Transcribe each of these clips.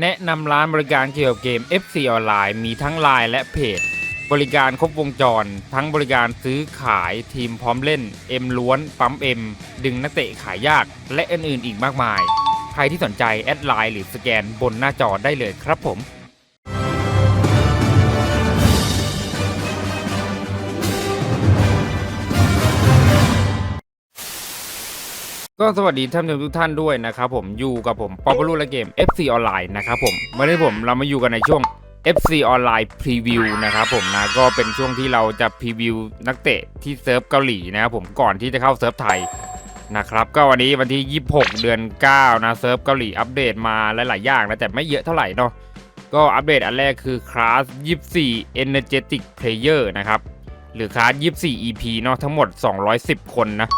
แนะนำร้านบริการเกี่ยวกับเกม FC ออนไลน์มีทั้งไลน์และเพจ บริการครบวงจร ทั้งบริการซื้อขายทีมพร้อมเล่น เอ็มล้วน ปั๊มเอ็ม ดึงนักเตะขายยาก และอื่นๆอีกมากมาย ใครที่สนใจแอดไลน์หรือสแกนบนหน้าจอได้เลยครับผม ก็สวัสดีท่านผู้ชมทุกท่านด้วยนะครับผมอยู่กับผมปอปลูและเกม FC ออนไลน์นะครับผมวันนี้ผมเรามาอยู่กันในช่วง FC ออนไลน์พรีวิวนะครับผมนะก็เป็นช่วงที่เราจะพรีวิวนักเตะที่เซิร์ฟเกาหลีนะครับผมก่อนที่จะเข้าเซิร์ฟไทยนะครับก็วันนี้วันที่ 26 เดือน 9 นะเซิร์ฟเกาหลีอัปเดตมาหลายๆอย่างนะแต่ไม่เยอะเท่าไหร่เนาะก็อัปเดตอันแรกคือคลาส24 Energetic Player นะครับหรือคลาส24 EP เนาะทั้งหมด 210 คนนะ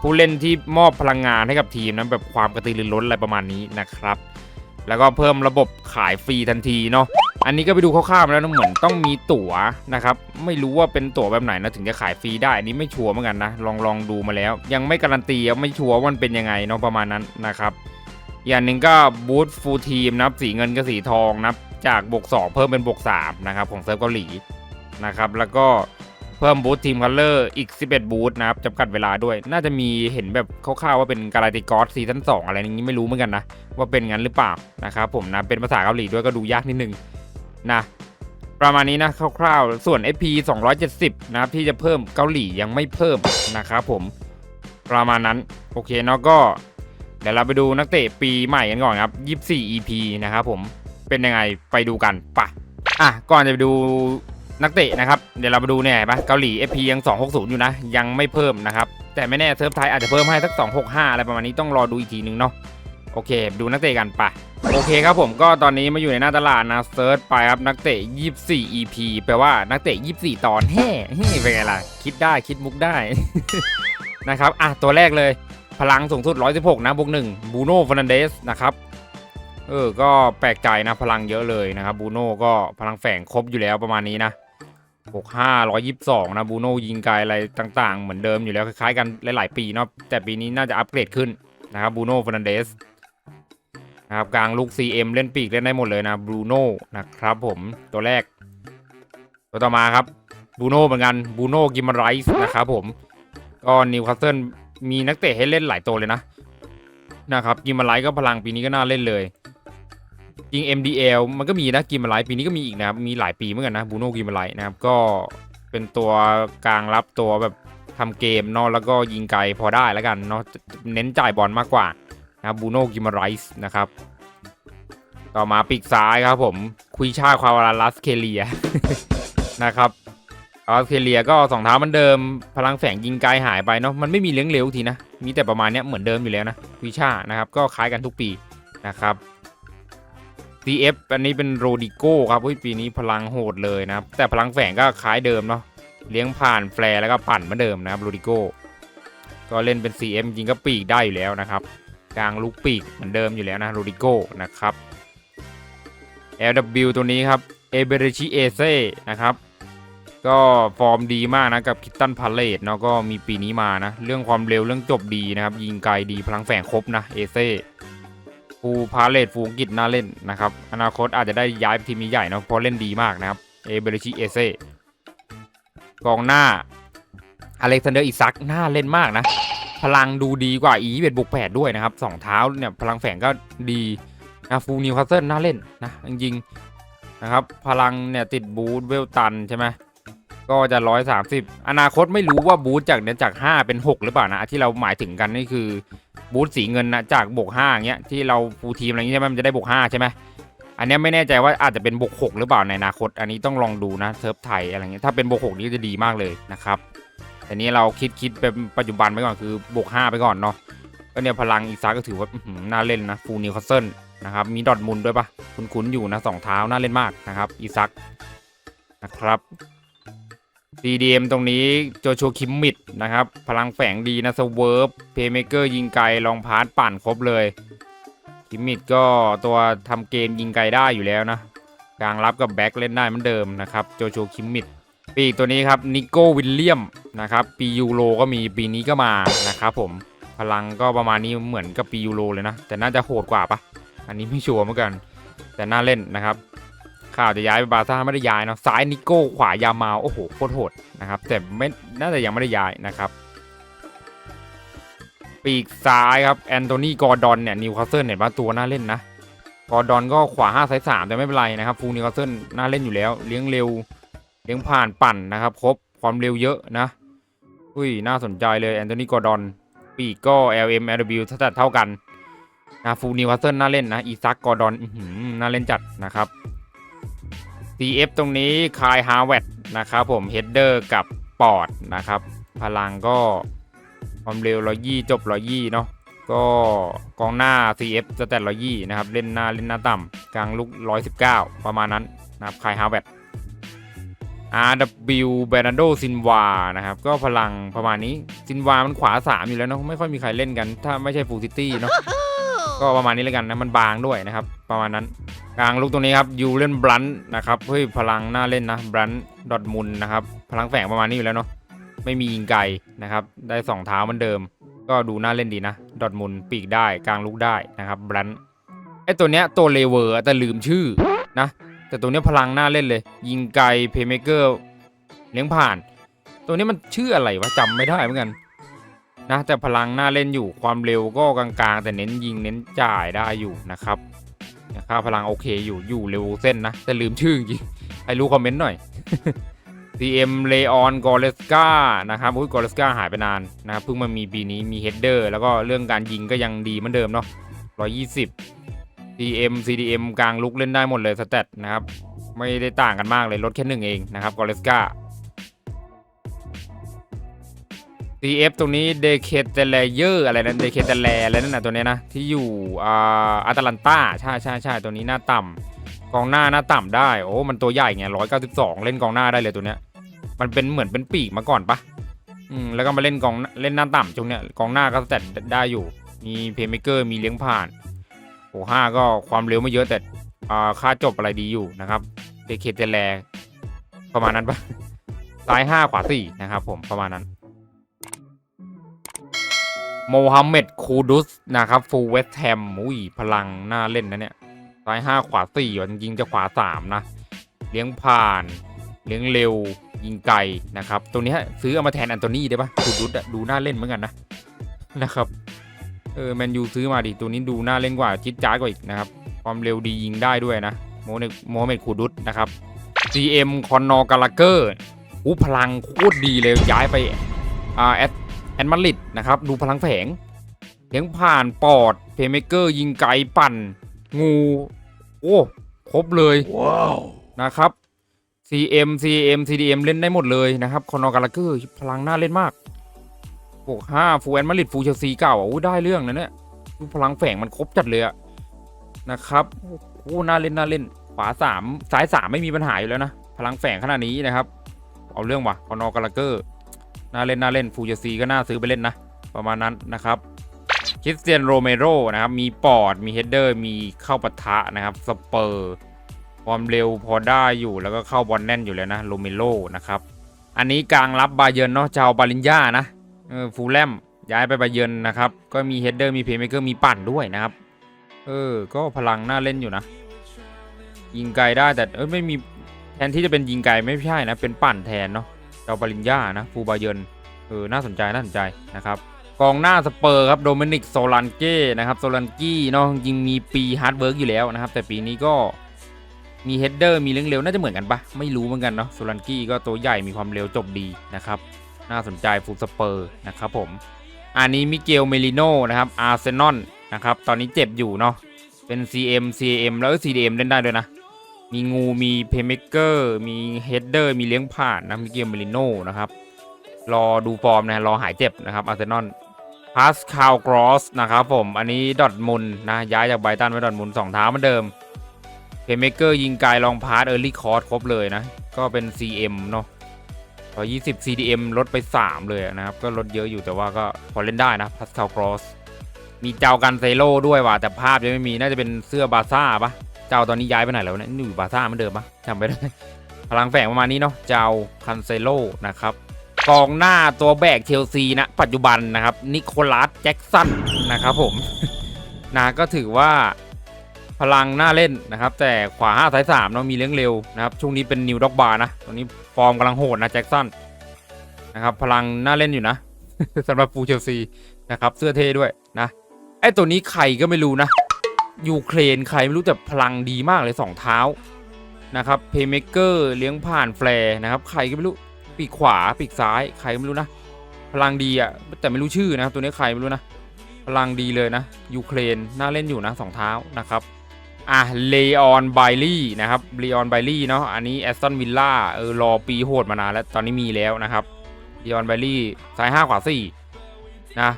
ผู้เล่นที่มอบพลังงานให้กับทีมนั้นแบบความกระตือรือร้นอะไรประมาณนี้นะครับ แล้วก็เพิ่มระบบขายฟรีทันทีเนาะอันนี้ก็ไปดูคร่าวๆมาแล้วนะเหมือนต้องมีตั๋วนะครับ ไม่รู้ว่าเป็นตั๋วแบบไหนนะถึงจะขายฟรีได้ อันนี้ไม่ชัวร์เหมือนกันนะ ลองลองดูมาแล้ว ยังไม่การันตีไม่ชัวร์ว่ามันเป็นยังไงเนาะประมาณนั้นนะครับอย่างหนึ่งก็บูทฟูลทีมนะครับสีเงินกับสีทองนะครับจากบวก2เพิ่มเป็นบวก3นะครับของเซิร์ฟเกาหลีนะครับแล้วก็ เพิ่มบูททีมคัลเลอร์อีก 11 บูทนะครับจำกัดเวลาด้วย น่าจะมีเห็นแบบคร่าวๆว่าเป็นการาติกอสซีซั่น2อะไรอย่างนี้ไม่รู้เหมือนกันนะ ว่าเป็นงั้นหรือเปล่านะครับผมนะเป็นภาษาเกาหลีด้วยก็ดูยากนิดนึงนะประมาณนี้นะคร่าวๆ ส่วน FP 270 นะครับที่จะเพิ่มเกาหลียังไม่เพิ่มนะครับผมประมาณนั้นโอเคเนาะก็ เดี๋ยวเราไปดูนักเตะปีใหม่กันก่อนครับ 24 EP นะครับผมเป็นยังไงไปดูกันปะอะก่อนจะไปดู นักเตะนะครับ เดี๋ยวเรามาดูเนี่ยปะเกาหลี FP ยัง 260 อยู่นะ ยังไม่เพิ่มนะครับ แต่ไม่แน่เซิร์ฟไทยอาจจะเพิ่มให้สัก 265 อะไรประมาณนี้ต้องรอดูอีกทีนึงเนาะโอเค ดูนักเตะกันปะโอเคครับผมก็ตอนนี้มาอยู่ในหน้าตลาดนะเซิร์ชไปครับนักเตะ 24 EP แปลว่านักเตะ 24 ตอนแฮ่เฮ่เป็นไงล่ะ คิดได้คิดมุกได้ นะครับอะตัวแรกเลย พลังสูงสุด 116 นะบวกหนึ่งบูโน่ฟ r นันเดสนะครับเออก็แปลกใจนะพลังเยอะเลยนะครับบูโน่ก็พลังแฝงครบอยู่แล้วประมาณนี้นะ บวกห้าร้อยยี่สิบสองนะบูโน่ยิงไกลอะไรต่าง ๆ เหมือนเดิมอยู่แล้ว คล้ายๆกันหลาย ๆ ปีเนาะแต่ปีนี้น่าจะอัปเกรดขึ้นนะครับบูโน่ฟ r นันเดสนะครับกลางลูก CM เล่นปีกเล่นได้หมดเลยนะบูโน่นะครับผมตัวแรก ตัวต่อมาครับบูโน่เหมือนกันบูโน่กิมไรส์นะครับผมก็นิวคาสเซิลมีนักเตะให้เล่นหลายตัวเลยนะนะครับกิมมาไลท์ก็พลังปีนี้ก็น่าเล่นเลย จริง MDL มันก็มีนะกิมมาไลปีนี้ก็มีอีกนะครับ มีหลายปีเหมือนกันนะบูโน่กิมมาไลนะครับ ก็เป็นตัวกลางรับตัวแบบทำเกมเนาะแล้วก็ยิงไกลพอได้แล้วกันเนาะเน้นจ่ายบอลมากกว่านะบูโน่กิมมาไลท์นะครับ ต่อมาปีกซ้ายครับผมคุยชาควาวาลัสเคเลียนะครับออสเตรเลียก็สองเท้ามันเดิมพลังแฝงยิงไกลหายไปเนาะมันไม่มีเลี้ยงเร็วทีนะ มีแต่ประมาณเนี้ยเหมือนเดิมอยู่แล้วนะวิชานะครับ ก็คล้ายกันทุกปีนะครับ CF อันนี้เป็นโรดิโก้ครับปีนี้พลังโหดเลยนะครับ แต่พลังแฝงก็คล้ายเดิมเนาะเลี้ยงผ่านแฟร์แล้วก็ปั่นเหมือนเดิมนะครับโรดิโก้ก็เล่นเป็น CF จริงก็ปีกได้อยู่แล้วนะครับกลางลูกปีกเหมือนเดิมอยู่แล้วนะโรดิโก้นะครับ LW ตัวนี้ครับเอเบรชิเอเซ่นะครับก็ฟอร์มดีมากนะกับคิตตันพาเลตเนาะก็มีปีนี้มานะ เรื่องความเร็วเรื่องจบดีนะครับ ยิงไกลดีพลังแฝงครบนะเอเซ่ ฟูพาเลตฟูกิจน่าเล่นนะครับ อนาคตอาจจะได้ย้ายไปทีมใหญ่เนาะเพราะเล่นดีมากนะครับ เอเบรชิเอเซ่กองหน้า อเล็กซานเดอร์อิซักน่าเล่นมากนะ พลังดูดีกว่าอีเวนบุกแปดด้วยนะครับสองเท้าเนี่ยพลังแฝงก็ดีนะฟูนิวคาสเซิลน่าเล่นนะจริงๆนะครับ พลังเนี่ยติดบูทเวลตันใช่ไหม ก็จะร้อยสามสิบอนาคตไม่รู้ว่าบูธจากเนี่ยจากห้าเป็นหกหรือเปล่านะที่เราหมายถึงกันนี่คือบูธสีเงินนะจากบวกห้าอย่างเงี้ยที่เราฟูลทีมอะไรเงี้ยใช่ไหมมันจะได้บวกห้าใช่ไหมอันนี้ไม่แน่ใจว่าอาจจะเป็นบวกหกหรือเปล่าในอนาคต อันนี้ต้องลองดูนะเซิร์ฟไทยอะไรเงี้ยถ้าเป็นบวกหกนี่จะดีมากเลยนะครับแต่นี้เราคิดคิดเป็นปัจจุบันไปก่อนคือบวกห้าไปก่อนเนาะก็เนี่ยพลังอีซาก็ถือว่าหือน่าเล่นนะฟูนิวคาสเซิลนะครับมีดอทมุนด้วยปะคุ้นๆอยู่นะสองเท้าน่าเล่นมากนะครับอีซักนะครับ CDM ตรงนี้โจชัวคิมมิดนะครับ พลังแฝงดีนะสเวิร์ฟเพย์เมเกอร์ยิงไกลลองพาร์ตปั่นครบเลย คิมมิดก็ตัวทำเกมยิงไกลได้อยู่แล้วนะ กลางรับกับแบ็คเล่นได้เหมือนเดิมนะครับโจชัวคิมมิดปีกตัวนี้ครับนิโก้วิลเลียมนะครับปียูโรก็มีปีนี้ก็มานะครับผมพลังก็ประมาณนี้เหมือนกับปียูโรเลยนะ แต่น่าจะโหดกว่าปะอันนี้ไม่ชัวร์เหมือนกัน แต่น่าเล่นนะครับ ข่าวจะย้ายไปบาร์ซ่าไม่ได้ย้ายเนาะซ้ายนิโก้ขวายามาโอ้โหโคตรโหดนะครับแต่ไม่น่าจะยังไม่ได้ย้ายนะครับปีกซ้ายครับแอนโทนีกอร์ดอนเนี่ยนิวคาสเซิลเห็นว่าตัวน่าเล่นนะกอร์ดอนก็ขวา5ซ้าย3แต่ไม่เป็นไรนะครับฟูนิวคาสเซิลน่าเล่นอยู่แล้ว เลี้ยงเร็ว เลี้ยงผ่านปั่นนะครับครบความเร็วเยอะนะอุ้ยน่าสนใจเลยแอนโทนีกอร์ดอนปีกก็ LM LW ถ้าจัดเท่ากันนะฟูนิวคาสเซิลน่าเล่นนะอีซักกอร์ดอนน่าเล่นจัดนะครับ CF ตรงนี้คายฮาร์เวดนะครับผมเฮดเดอร์กับปอดนะครับ พลังก็ความเร็วร้อยยี่จบร้อยยี่เนาะก็กองหน้า CF สแตทร้อยยี่นะครับ เล่นหน้าเล่นหน้าต่ำกลางลุกร้อยสิบเก้าประมาณนั้นนะครับคายฮาร์เวด RW b e r n a r d o ซินวานะครับ ก็พลังประมาณนี้ซินวามันขวา 3 อยู่แล้วเนาะไม่ค่อยมีใครเล่นกัน ถ้าไม่ใช่ฟูลซิตี้เนาะก็ประมาณนี้แล้วกันนะ มันบางด้วยนะครับ ประมาณนั้น กลางลุกตรงนี้ครับยูเล่นบลันนะครับเฮ้ยพลังน่าเล่นนะบลันดอดมุนนะครับพลังแฝงประมาณนี้อยู่แล้วเนาะไม่มียิงไกลนะครับได้2เท้ามือนเดิม ก็ดูน่าเล่นดีนะดอดมุนปีกได้กลางลุกได้นะครับบลันไอตัวเนี้ยตัวเลเวอร์แต่ลืมชื่อนะแต่ตัวเนี้ยพลังน่าเล่นเลย ยิงไกลเพย์เมเกอร์เลี้ยงผ่าน ตัวนี้มันชื่ออะไรวะจำไม่ได้เหมือนกันนะแต่พลังน่าเล่นอยู่ความเร็วก็กลางๆ แต่เน้นยิงเน้นจ่ายได้อยู่นะครับ ค่าพลังโอเคอยู่อยู่เร็วเส้นนะ แต่ลืมชื่อจริงใครรู้คอมเมนต์หน่อย CM เลออนกอเลสกานะครับอุ้ยกอเลสกาหายไปนานนะครับเพิ่งมามีปีนี้มีเฮดเดอร์แล้วก็เรื่องการยิงก็ยังดีเหมือนเดิมเนาะ120 CM CDM กลางลุกเล่นได้หมดเลยสเตตนะครับ ไม่ได้ต่างกันมากเลยลดแค่หนึ่งเองนะครับกอเลสกา CF ตรงนี้เดเคเตเลเยอร์อะไรนะเดเคเตเลอะไรนั่นนะตัวนี้นะ ที่อยู่อ่าอาตแลนตาใช่ใช่ใช่ตัวนี้หน้าต่ำกองหน้าหน้าต่ำได้ โอ้ มันตัวใหญ่ไงร้อยเก้าสิบสองเล่นกองหน้าได้เลยตัวเนี้ย มันเป็นเหมือนเป็นปีกมาก่อนปะอืมแล้วก็มาเล่นกองเล่นหน้าต่ำช่วงเนี้ยกองหน้าก็แต่ได้อยู่ มีเพย์เมเกอร์มีเลี้ยงผ่านโอ้ห้าก็ความเร็วไม่เยอะแต่อ่าค่าจบอะไรดีอยู่นะครับเดเคเตเลประมาณนั้นปะซ้ายห้าขวาสี่นะครับผมประมาณนั้น โมฮัมเหม็ดคูดุสนะครับฟูเวสแฮมอุ้ยพลังน่าเล่นนะเนี่ยซ้ายห้าขวาสี่จริงจะขวาสามนะ เลี้ยงผ่าน เลี้ยงเร็ว ยิงไกลนะครับ ตัวนี้ซื้อเอามาแทนอันโตนี่ได้ปะคูดุสดูน่าเล่นเหมือนกันนะนะครับเออแมนยูซื้อมาดิตัวนี้ดูน่าเล่นกว่าจิตจ้ากว่าอีกนะครับความเร็วดียิงได้ด้วยนะโมเนโมฮัมเหม็ดคูดุสนะครับ CM คอนนอร์กาลาเกอร์อู้พลังโคตรดีเลยย้ายไปอ่าแอดแอ นมาริดนะครับ ดูพลังแฝงเลี้ยงผ่านปอดเพย์เมเกอร์ยิงไกลปั่น งู โอ้ครบเลยว้าวนะครับ CM CM CDM เล่นได้หมดเลยนะครับคอนอร์กาลาเกอร์พลังน่าเล่นมากบวกห้าฟูแอนมาริดฟูเชลซีเก่าอะอู้ได้เรื่องนะเนี่ยดูพลังแฝงมันครบจัดเลยอะนะครับโอ้น่าเล่นน่าเล่นขวาสามซ้ายสามไม่มีปัญหาอยู่แล้วนะพลังแฝงขนาดนี้นะครับ เอาเรื่องว่ะคอนอร์กาลาเกอร์ น่าเล่นน่าเล่นฟูเจซีก็น่าซื้อไปเล่นนะ ประมาณนั้นนะครับคริสเตียนโรเมโรนะครับ มีปอด มีเฮดเดอร์ มีเข้าปะทะนะครับ สเปอร์ ความเร็วพอได้อยู่แล้วก็เข้าบอลแน่นอยู่แล้วนะโรเมโรนะครับ อันนี้กลางรับบาเยิร์นเนาะเจ้าบาลินยานะเออฟูลแลมย้ายไปบาเยิร์นนะครับ ก็มีเฮดเดอร์ มีเพย์เมเกอร์ มีปั่นด้วยนะครับ เออ ก็พลังน่าเล่นอยู่นะ ยิงไกลได้แต่เออไม่มีแทนที่จะเป็นยิงไกลไม่ใช่นะ เป็นปั่นแทนเนาะ จ้าปริญญานะฟูบาเยนเออน่าสนใจน่าสนใจนะครับกองหน้าสเปอร์ครับโดมินิกโซลันเก้นะครับโซลันกี้เนาะยิงมีปีฮาร์ดเวิร์กอยู่แล้วนะครับแต่ปีนี้ก็มีเฮดเดอร์มีเลี้ยงเร็วน่าจะเหมือนกันปะไม่รู้เหมือนกันเนาะโซลันกี้ก็ตัวใหญ่มีความเร็วจบดีนะครับน่าสนใจฟูสเปอร์นะครับผมอันนี้มิเกลเมลิโนนะครับอาร์เซนอลนะครับตอนนี้เจ็บอยู่เนาะเป็น CM CM แล้ว CDM เล่นได้ด้วยนะ มีงูมีเพย์เมเกอร์มีเฮดเดอร์มีเลี้ยงผ่านนะมีเกียร์เมลิโนนะครับ รอดูฟอร์มนะรอหายเจ็บนะครับอาร์เซนอลพาสคาวกรอสนะครับผมอันนี้ดอทมุนนะย้ายจากไบตันไปดอทมุนสองเท้าเหมือนเดิมเพย์เมเกอร์ยิงไกลลองพาสเออร์ลี่คอร์สครบเลยนะ ก็เป็น CM เนาะพอ20 CDM ลดไป 3 เลยนะครับ ก็ลดเยอะอยู่แต่ว่าก็พอเล่นได้นะพาสคาวกรอสมีเจ้ากันเซโลด้วยว่ะแต่ภาพยังไม่มีน่าจะเป็นเสื้อบาซ่าปะ เจ้าตอนนี้ย้ายไปไหนแล้วเนี่ยนี่อยู่บาร์ซ่าเหมือนเดิมปะจำไม่ได้พลังแฝงประมาณนี้เนาะเจ้าคันเซโลนะครับกองหน้าตัวแบกเชลซีนะ ปัจจุบันนะครับ นิโคลัสแจ็กสันนะครับผมนะก็ถือว่าพลังหน้าเล่นนะครับ แต่ขวา5สาย3เนาะมีเลี้ยงเร็วนะครับ ช่วงนี้เป็นนิวด็อกบาร์นะตอนนี้ฟอร์มกำลังโหดนะแจ็คสันนะครับ พลังหน้าเล่นอยู่นะสำหรับฟูลเชลซีนะครับ เสื้อเท่ด้วยนะไอตัวนี้ใครก็ไม่รู้นะ ยูเครนใครไม่รู้แต่พลังดีมากเลยสองเท้านะครับเพย์เมเกอร์เลี้ยงผ่านแฟร์นะครับใครก็ไม่รู้ปีกขวาปีกซ้ายใครก็ไม่รู้นะ พลังดีอะแต่ไม่รู้ชื่อนะครับตัวนี้ใครไม่รู้นะ พลังดีเลยนะยูเครนน่าเล่นอยู่นะสองเท้านะครับอะเลออนไบลี่นะครับเลออนไบลี่เนาะอันนี้แอสตันวิลล่าเออรอปีโหดมานานแล้วตอนนี้มีแล้วนะครับเลออนไบลี่ซ้ายห้าขวาสี่นะ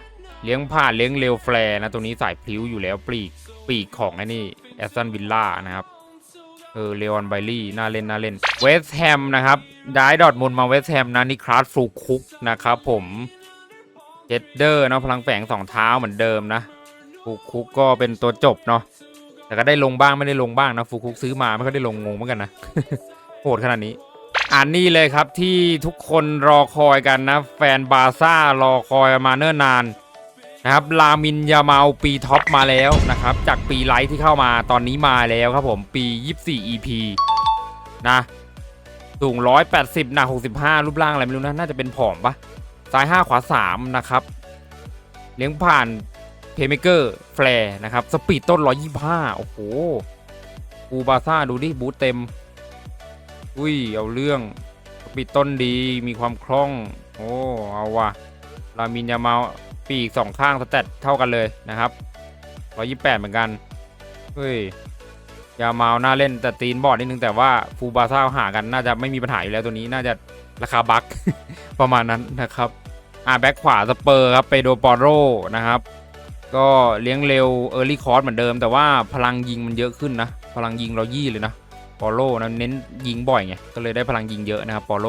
เลี้ยงผ่านเลี้ยงเร็วแฟร์นะตัวนี้สายพลิ้วอยู่แล้วปลีก ปีกของไอ้นี่แอสตันวิลล่านะครับเออเลออนไบลี่น่าเล่นน่าเล่นเวสต์แฮมนะครับได้ดอทมุนมาเวสต์แฮมนะนี่คลาสฟลูคุกนะครับผมเจดเดอร์เนาะพลังแฝงสองเท้าเหมือนเดิมนะฟูคุกก็เป็นตัวจบเนาะแต่ก็ได้ลงบ้างไม่ได้ลงบ้างนะฟูคุกซื้อมาไม่ค่อยได้ลงงงเหมือนกันนะโหดขนาดนี้อ่านนี่เลยครับที่ทุกคนรอคอยกันนะ แฟนบาร์ซ่ารอคอยมาเนิ่นนาน นะครับลามินยาเมาปีท็อปมาแล้วนะครับจากปีไลท์ที่เข้ามาตอนนี้มาแล้วครับผมปี 24 EP นะสูง 180 หนัก 65 รูปร่างอะไรไม่รู้นะน่าจะเป็นผอมปะซ้าย 5 ขวา 3 นะครับ เลี้ยงผ่านเพเมเกอร์แฟร์นะครับสปีดต้น 125 โอ้โหกูบาซ่าดูดิบูทเต็ม อุ้ย เอาเรื่องสปีดต้นดีมีความคล่อง โอ้เอาว่ะลามินยาเมา ปีกสองข้างสแตทเท่ากันเลยนะครับ128 เหมือนกัน เฮ้ย ยาเมาน่าเล่นแต่ตีนบอดนิดนึงแต่ว่าฟูบาซ่าหากันน่าจะไม่มีปัญหาอยู่แล้วตัวนี้น่าจะราคาบัคประมาณนั้นนะครับ อ่าแบ็คขวาสเปอร์ครับไปโดปอโรนะครับ ก็เลี้ยงเร็วเออร์ลี่คอร์สเหมือนเดิม แต่ว่าพลังยิงมันเยอะขึ้นนะ พลังยิงเรายี่เลยนะปอโรนะเน้นยิงบ่อยไงก็เลยได้พลังยิงเยอะนะครับปอโร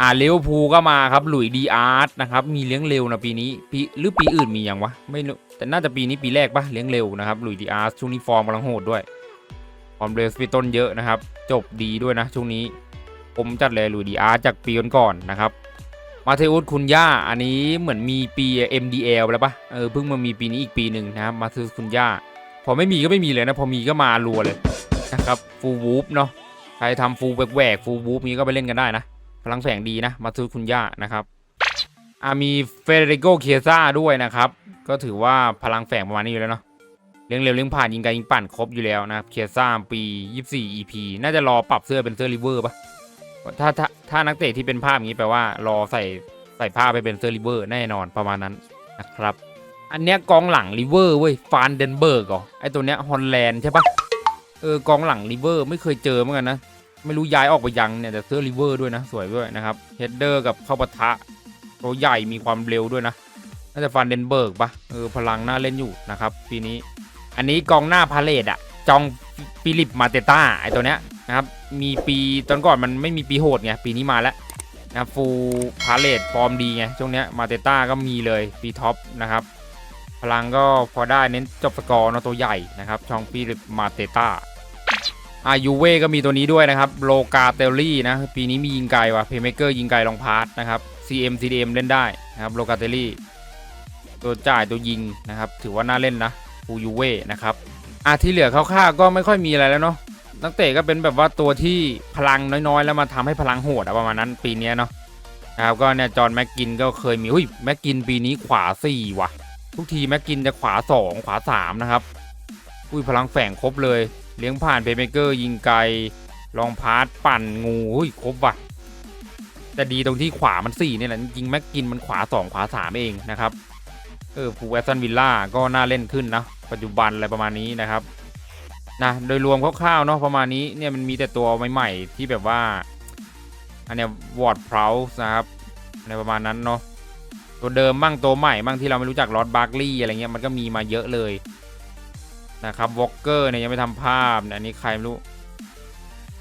อ่าเลี้ยวพูก็มาครับ หลุยดีอาร์ตนะครับ มีเลี้ยงเร็วนะปีนี้ปีหรือปีอื่นมียังวะ ไม่รู้ แต่น่าจะปีนี้ปีแรกปะเลี้ยงเร็วนะครับ หลุยดีอาร์ตช่วงนี้ฟอร์มกำลังโหดด้วยฟอร์มเร็วสปีดต้นเยอะนะครับ จบดีด้วยนะช่วงนี้ ผมจัดเลยหลุยดีอาร์ตจากปีก่อนๆนะครับ มาเทอุสคุณย่า อันนี้เหมือนมีปี MDL แล้วปะเออ เพิ่งมามีปีนี้อีกปีหนึ่งนะครับ มาเทอุสคุณย่า พอไม่มีก็ไม่มีเลยนะ พอมีก็มารัวเลยนะครับ ฟูวูฟเนาะ ใครทำฟูแหวกฟูวูฟนี้ก็ไปเล่นกันได้นะ พลังแฝงดีนะ มาเทอุสคุณย่านะครับอามีเฟเดริโกเคซ่าด้วยนะครับ ก็ถือว่าพลังแฝงประมาณนี้อยู่แล้วเนาะเลี้ยงเร็วเลี้ยงผ่านยิงไกลยิงปั่นครบอยู่แล้วนะครับเคียซ่าปี 24 EP น่าจะรอปรับเสื้อเป็นเสื้อริเวอร์ปะถ้าถ้าถ้านักเตะที่เป็นภาพอย่างนี้แปลว่ารอใส่ใส่ผ้าไปเป็นเซอร์ริเวอร์แน่นอนประมาณนั้นนะครับ อันเนี้ยกองหลังริเวอร์เว้ยฟานเดนเบิร์กเหรอไอตัวเนี้ยฮอลแลนด์ใช่ปะเออกองหลังริเวอร์ไม่เคยเจอเหมือนกันนะ ไม่รู้ย้ายออกไปยังเนี่ยแต่เสื้อริเวอร์ด้วยนะ สวยด้วยนะครับเฮดเดอร์กับเข้าปะทะตัวใหญ่มีความเร็วด้วยนะน่าจะฟานเดนเบิร์กปะเออพลังน่าเล่นอยู่นะครับปีนี้ อันนี้กองหน้าพาเลตอะจองฟิลิปมาเตต้าไอตัวเนี้ยนะครับมีปีตอนก่อนมันไม่มีปีโหดไงปีนี้มาแล้วนะฟูพาเลตฟอร์มดีไงช่วงเนี้ยมาเตต้าก็มีเลยปีท็อปนะครับพลังก็พอได้เน้นจบสกอร์นะตัวใหญ่นะครับช่องปีมาเตต้า อายูเว่ก็มีตัวนี้ด้วยนะครับโลกาเตลลี่นะปีนี้มียิงไกลว่ะเพย์เมเกอร์ยิงไกลลองพาร์ตนะครับ CM CDM เล่นได้นะครับโลกาเตลลี่ตัวจ่ายตัวยิงนะครับ ถือว่าน่าเล่นนะฟูยูเว่นะครับอะที่เหลือคร่าวๆก็ไม่ค่อยมีอะไรแล้วเนาะนักเตะก็เป็นแบบว่าตัวที่พลังน้อยๆ แล้วมาทำให้พลังโหดประมาณนั้นปีนี้เนาะนะครับก็เนี่ยจอห์นแม็กกินก็เคยมีอุ้ยแม็กกินปีนี้ขวาสี่ว่ะ ทุกทีแม็กกินจะขวาสองขวาสามนะครับอุ้ยพลังแฝงครบเลย เลี้ยงผ่านเพเมเกอร์ยิงไกลลองพาร์ตปั่นงูอุ้ยครบว่ะแต่ดีตรงที่ขวามันสี่เนี่ยแหละจริงแม็กกินมันขวาสองขวาสามเองนะครับเออฟูแอสตันวิลล่าก็น่าเล่นขึ้นนะปัจจุบันอะไรประมาณนี้นะครับนะโดยรวมคร่าวๆเนาะประมาณนี้เนี่ยมันมีแต่ตัวใหม่ๆที่แบบว่าอันเนี้ยวอร์ดเพลสนะครับในประมาณนั้นเนาะตัวเดิมบ้างตัวใหม่บ้างที่เราไม่รู้จักลอดบาร์กลีย์อะไรเงี้ยมันก็มีมาเยอะเลย นะครับวอลเกอร์เนี่ยยังไม่ทำภาพเนี่ยอันนี้ใครไม่รู้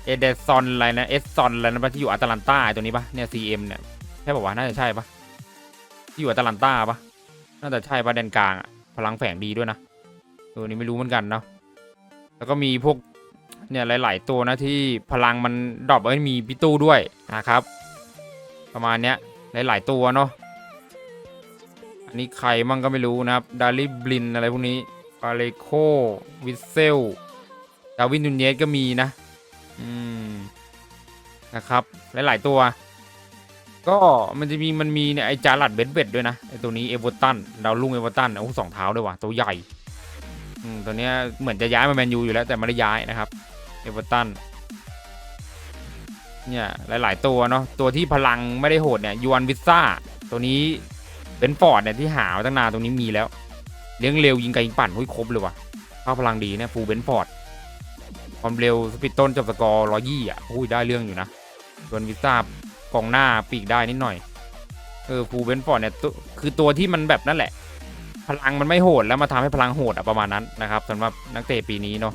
เอเดซอนอะไรนะเอสซอนอะไรนะที่อยู่อัตแลนตาตัวนี้ปะเนี่ยซีเอ็มเนี่ยใช่ป่าวะน่าจะใช่ปะที่อยู่อัตแลนตาปะน่าจะใช่ปะแดนกลางอะพลังแฝงดีด้วยนะตัวนี้ไม่รู้เหมือนกันเนาะแล้วก็มีพวกเนี่ยหลาย ๆ ตัวนะที่พลังมันดรอปไว้มีพิตู้ด้วยนะครับ ประมาณเนี้ยหลาย ๆ ตัวเนาะอันนี้ใครมั่งก็ไม่รู้นะครับดาริบลินอะไรพวกนี้ ปาเลโค วิเซล ดาวินนูเนสก็มีนะ อืม นะครับ หลาย ๆ ตัว ก็มันจะมีมันมีเนี่ยไอจารัดเบนเบดด้วยนะ ไอตัวนี้เอเวอร์ตัน ดาวรุ่งเอเวอร์ตัน โอ้สองเท้าด้วยว่ะ ตัวใหญ่ อืม ตัวเนี้ยเหมือนจะย้ายมาแมนยูอยู่แล้วแต่ไม่ได้ย้ายนะครับ เอเวอร์ตัน เนี่ย หลาย ๆ ตัวเนาะ ตัวที่พลังไม่ได้โหดเนี่ยยูอันวิซ่า ตัวนี้เป็นฟอร์ดเนี่ยที่หามาตั้งนานตัวนี้มีแล้ว เลี้ยงเร็วยิงไกลยิงปั่นหุ้ยครบเลยว่ะข้าพลังดีเนี่ยฟูเบนฟอร์ดความเร็วสปีดต้นจบสกอร์ร้อยี่อะหุ้ยได้เรื่องอยู่นะส่วนวิซ่ากองหน้าปีกได้นิดหน่อย เออฟูเบนฟอร์ดเนี่ยตัวคือตัวที่มันแบบนั่นแหละ พลังมันไม่โหดแล้วมาทำให้พลังโหดอะประมาณนั้นนะครับสำหรับนักเตะปีนี้เนาะ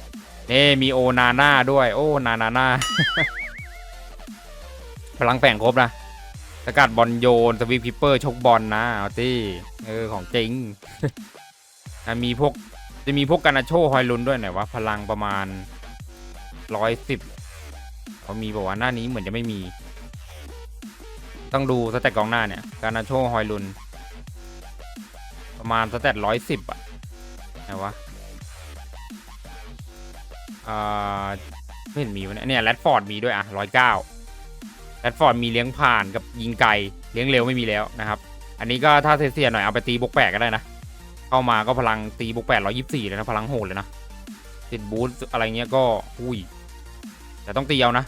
นี่มีโอนาน่าด้วยโอ้นานาน่าพลังแฝงครบนะสกัดบอลโยนสวิปพิปเปอร์ชกบอลนะเอาที่เออของจริง อะมีพวกจะมีพวกกานาโชฮอยลุนด้วยไหนวะพลังประมาณร้อยสิบเขามีบอกว่าหน้านี้เหมือนจะไม่มี ต้องดูสแต็กกองหน้าเนี่ยกานาโชฮอยลุน ประมาณสแตทร้อยสิบอะไหนวะอ่าไม่เห็นมีวะเนี่ยเนี่ยแรดฟอร์ดมีด้วยอะร้อยเก้าแรดฟอร์ดมีเลี้ยงผ่านกับยิงไกลเลี้ยงเร็วไม่มีแล้วนะครับ อันนี้ก็ถ้าเสียๆหน่อยเอาไปตีบกแปดก็ได้นะ เข้ามาก็พลังตีบวกแปดร้อยยี่สิบสี่เลยนะ พลังโหดเลยนะติดบูสอะไรเงี้ยก็อุ้ย แต่ต้องตีเอานะ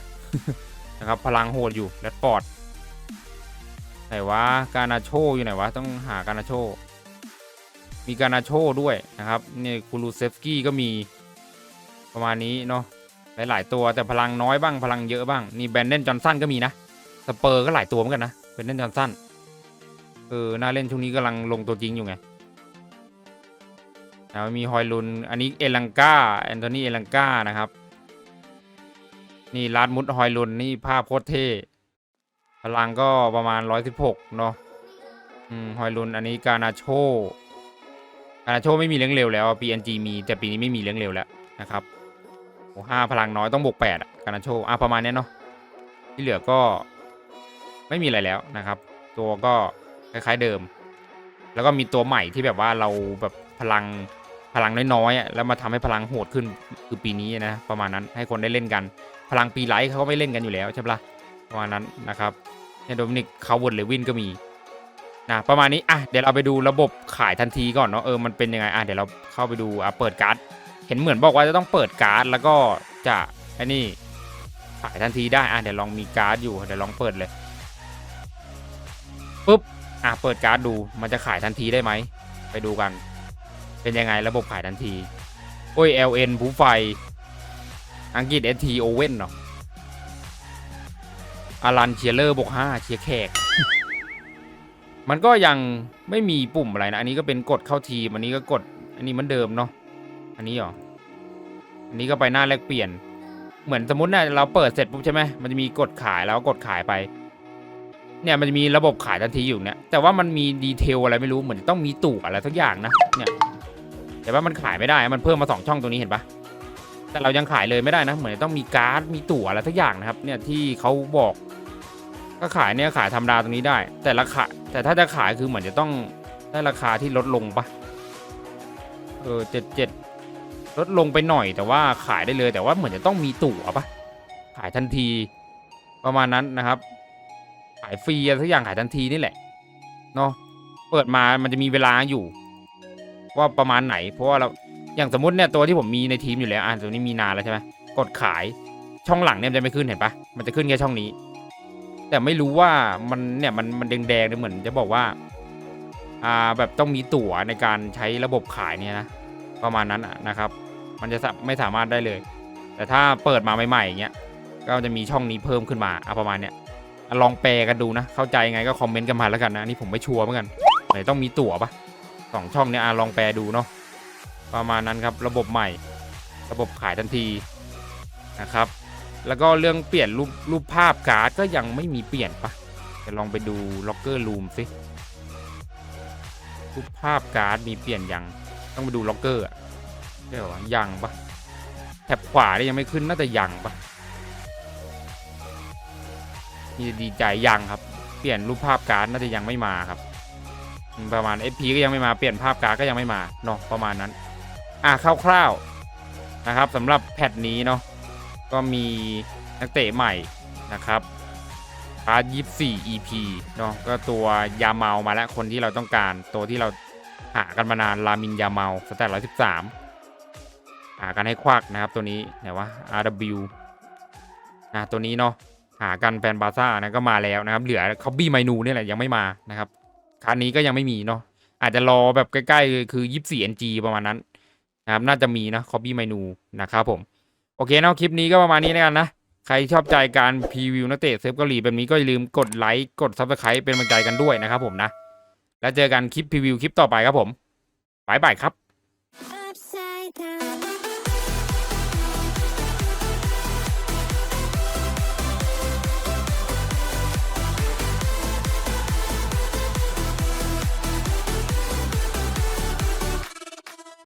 นะครับ พลังโหดอยู่แรดฟอร์ดไหนวะกานาโชอยู่ไหนวะต้องหากานาโช มีการนาโชด้วยนะครับเนี่ยคูลูเซฟสกี้ก็มีประมาณนี้เนาะหลาย ๆ ตัวแต่พลังน้อยบ้างพลังเยอะบ้างนี่แบนเดนจอนสันก็มีนะสเปอร์ก็หลายตัวเหมือนกันนะแบนเดนจอนสันเออน่าเล่นช่วงนี้กำลังลงตัวจริงอยู่ไง นะมีฮอยลุน อันนี้เอลังกาแอนโทนีเอลังกานะครับ นี่ลาดมุดฮอยลุน นี่ภาพโคตรเท่ พลังก็ประมาณ 116 เนาะอืมฮอยลุน อันนี้กานาโชอานาโชไม่มีเลี้ยงเร็วแล้ว PNG มีแต่ปีนี้ไม่มีเลี้ยงเร็วแล้วนะครับโอ้ห้าพลังน้อยต้องบวกแปดอะกานาโชอะประมาณเนี้ยเนาะ ที่เหลือก็ไม่มีอะไรแล้วนะครับ ตัวก็คล้ายๆเดิม แล้วก็มีตัวใหม่ที่แบบว่าเราแบบพลัง พลังน้อยๆแล้วมาทำให้พลังโหดขึ้นคือปีนี้นะประมาณนั้นให้คนได้เล่นกัน พลังปีไลท์เขาก็ไม่เล่นกันอยู่แล้วใช่ปะล่ะประมาณนั้นนะครับเนี่ยโดมินิกคาวเวิร์ดเลวินก็มีนะประมาณนี้อะเดี๋ยวเราไปดูระบบขายทันทีก่อนเนาะเออมันเป็นยังไงอะเดี๋ยวเราเข้าไปดูอะเปิดการ์ดเห็นเหมือนบอกว่าจะต้องเปิดการ์ดแล้วก็จะไอ้นี่ขายทันทีได้อะเดี๋ยวลองมีการ์ดอยู่เดี๋ยวลองเปิดเลยปุ๊บอะเปิดการ์ดดูมันจะขายทันทีได้ไหมไปดูกัน เป็นยังไงระบบขายทันที โอ้ย LN ผู้ไฟ อังกฤษ ST Owen เนาะอารันเชียร์เลอร์บวกห้าเชียร์แขก มันก็ยังไม่มีปุ่มอะไรนะ อันนี้ก็เป็นกดเข้าทีม อันนี้ก็กด อันนี้มือนเดิมเนาะ อันนี้หรอ อันนี้ก็ไปหน้าแลกเปลี่ยน เหมือนสมมติเนี่ยเราเปิดเสร็จปุ๊บใช่ไหมมันจะมีกดขายแล้วก็กดขายไป เนี่ยมันจะมีระบบขายทันทีอยู่เนี่ย แต่ว่ามันมีดีเทลอะไรไม่รู้ เหมือนต้องมีตู่อะไรสักอย่างนะ เนี่ย แต่ว่ามันขายไม่ได้ มันเพิ่มมาสองช่องตรงนี้เห็นปะแต่เรายังขายเลยไม่ได้นะ เหมือนต้องมีการ์ด มีตั๋วอะไรสักอย่างนะครับ เนี่ยที่เขาบอก ก็ขายเนี่ยขายธรรมดาตรงนี้ได้ แต่ราคา แต่ถ้าจะขายคือเหมือนจะต้องได้ราคาที่ลดลงปะเออเจ็ดเจ็ดลดลงไปหน่อย แต่ว่าขายได้เลย แต่ว่าเหมือนจะต้องมีตั๋วปะขายทันทีประมาณนั้นนะครับ ขายฟรีอะไรสักอย่างขายทันทีนี่แหละเนาะเปิดมามันจะมีเวลาอยู่ ว่าประมาณไหน เพราะว่าเราอย่างสมมติเนี่ยตัวที่ผมมีในทีมอยู่แล้วอะตัวนี้มีนานแล้วใช่ไหมกดขายช่องหลังเนี่ยจะไม่ขึ้นเห็นปะมันจะขึ้นแค่ช่องนี้ แต่ไม่รู้ว่ามันเนี่ยมันมันแดงๆเนี่ยเหมือนจะบอกว่าอ่าแบบต้องมีตั๋วในการใช้ระบบขายเนี่ยนะประมาณนั้นนะครับ มันจะไม่สามารถได้เลย แต่ถ้าเปิดมาใหม่ๆอย่างเงี้ยก็จะมีช่องนี้เพิ่มขึ้นมาอะประมาณเนี้ยลองแปลกันดูนะ เข้าใจไงก็คอมเมนต์กันมาแล้วกันนะอันนี่ผมไม่ชัวร์เหมือนกันไหนต้องมีตั๋วปะ สองช่องเนี้ยอลองแปลดูเนาะประมาณนั้นครับระบบใหม่ ระบบขายทันทีนะครับ แล้วก็เรื่องเปลี่ยนรูปรูปภาพการ์ดก็ยังไม่มีเปลี่ยนปะจะลองไปดูล็อกเกอร์รูมสิรูปภาพการ์ดมีเปลี่ยนยังต้องไปดูล็อกเกอร์อะใช่เหรอยังปะแถบขวาเนี่ยยังไม่ขึ้นน่าจะยังปะมีดีใจยังครับ เปลี่ยนรูปภาพการ์ดน่าจะยังไม่มาครับ ประมาณ SP ก็ยังไม่มาเปลี่ยนภาพการ์ดก็ยังไม่มาเนาะประมาณนั้น อะคร่าวๆนะครับสำหรับแพทนี้เนาะก็มีนักเตะใหม่นะครับพาร์ท24 EP เนาะก็ตัวยาเมามาแล้วคนที่เราต้องการตัวที่เราหากันมานานลามินยาเมาสแตท113หากันให้ควักนะครับตัวนี้ไหนวะ RW นะตัวนี้เนาะหากันแฟนบาซ่านะก็มาแล้วนะครับ เหลือคอบบี้ไมนูนี่แหละยังไม่มานะครับ คันนี้ก็ยังไม่มีเนาะอาจจะรอแบบใกล้ๆคือ 24 NG ประมาณนั้นนะครับน่าจะมีนะคอบบี้ไมนูนะครับผม โอเคเนาะคลิปนี้ก็ประมาณนี้แล้วกันนะ ใครชอบใจการพรีวิวนักเตะเซิร์ฟเกาหลีแบบนี้ก็อย่าลืมกดไลค์กด Subscribe เป็นกำลังใจกันด้วยนะครับผมนะ แล้วเจอกันคลิปพรีวิวคลิปต่อไปครับผมบายบายครับ